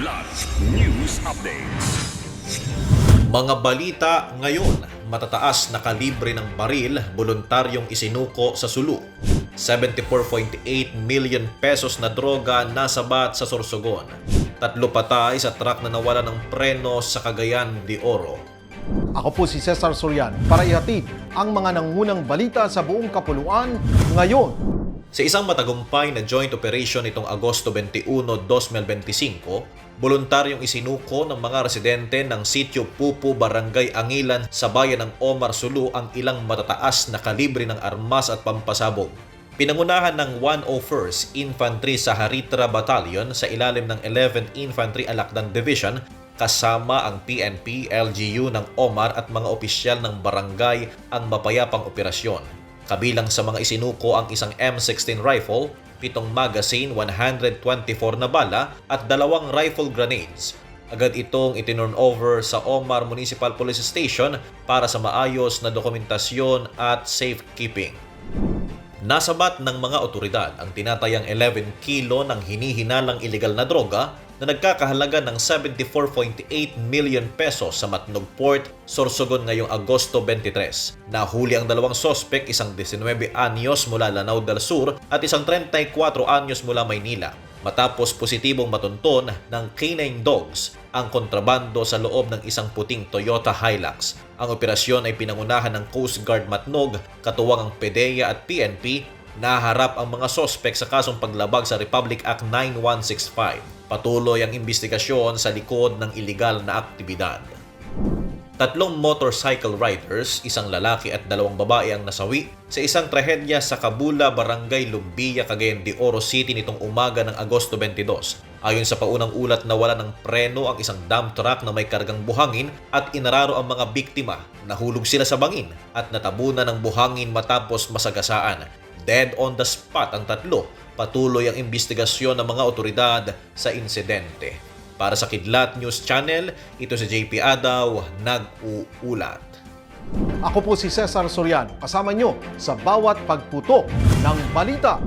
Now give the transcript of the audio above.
Kidlat News Updates. Mga balita ngayon, matataas na kalibre ng baril voluntaryong isinuko sa Sulu. 74.8 million pesos na droga nasabat sa Sorsogon. Tatlo patay sa truck na nawala ng preno sa Cagayan de Oro. Ako po si Cesar Sorian para ihatid ang mga nangunang balita sa buong kapuluan ngayon. Sa isang matagumpay na joint operation nitong Agosto 21, 2025, voluntaryong isinuko ng mga residente ng Sitio Pupu, Barangay Angilan sa bayan ng Omar Sulu ang ilang matataas na kalibre ng armas at pampasabog. Pinangunahan ng 101st Infantry sa Haritra Battalion sa ilalim ng 11th Infantry Alakdan Division kasama ang PNP, LGU ng Omar at mga opisyal ng barangay ang mapayapang operasyon. Kabilang sa mga isinuko ang isang M16 rifle, pitong magazine, 124 na bala at dalawang rifle grenades. Agad itong itinurn over sa Omar Municipal Police Station para sa maayos na dokumentasyon at safekeeping. Nasabat ng mga otoridad ang tinatayang 11 kilo ng hinihinalang ilegal na droga na nagkakahalaga ng 74.8 million pesos sa Matnog Port, Sorsogon ngayong Agosto 23. Nahuli ang dalawang sospek, isang 19 anyos mula Lanao del Sur at isang 34 anyos mula Maynila. Matapos positibong matunton ng canine dogs ang kontrabando sa loob ng isang puting Toyota Hilux. Ang operasyon ay pinangunahan ng Coast Guard Matnog, katuwang ang PDEA at PNP naharap ang mga sospek sa kasong paglabag sa Republic Act 9165. Patuloy ang investigasyon sa likod ng iligal na aktibidad. Tatlong motorcycle riders, isang lalaki at dalawang babae ang nasawi sa isang trahedya sa Kabula, Barangay Lumbia, Cagayan de Oro City nitong umaga ng Agosto 22. Ayon sa paunang ulat nawala ng preno ang isang dump truck na may kargang buhangin at inararo ang mga biktima. Nahulog sila sa bangin at natabunan ng buhangin matapos masagasaan. Dead on the spot ang tatlo. Patuloy ang investigasyon ng mga otoridad sa insidente. Para sa Kidlat News Channel, ito si JP Adaw, nag-uulat. Ako po si Cesar Soriano, kasama nyo sa bawat pagputo ng balita.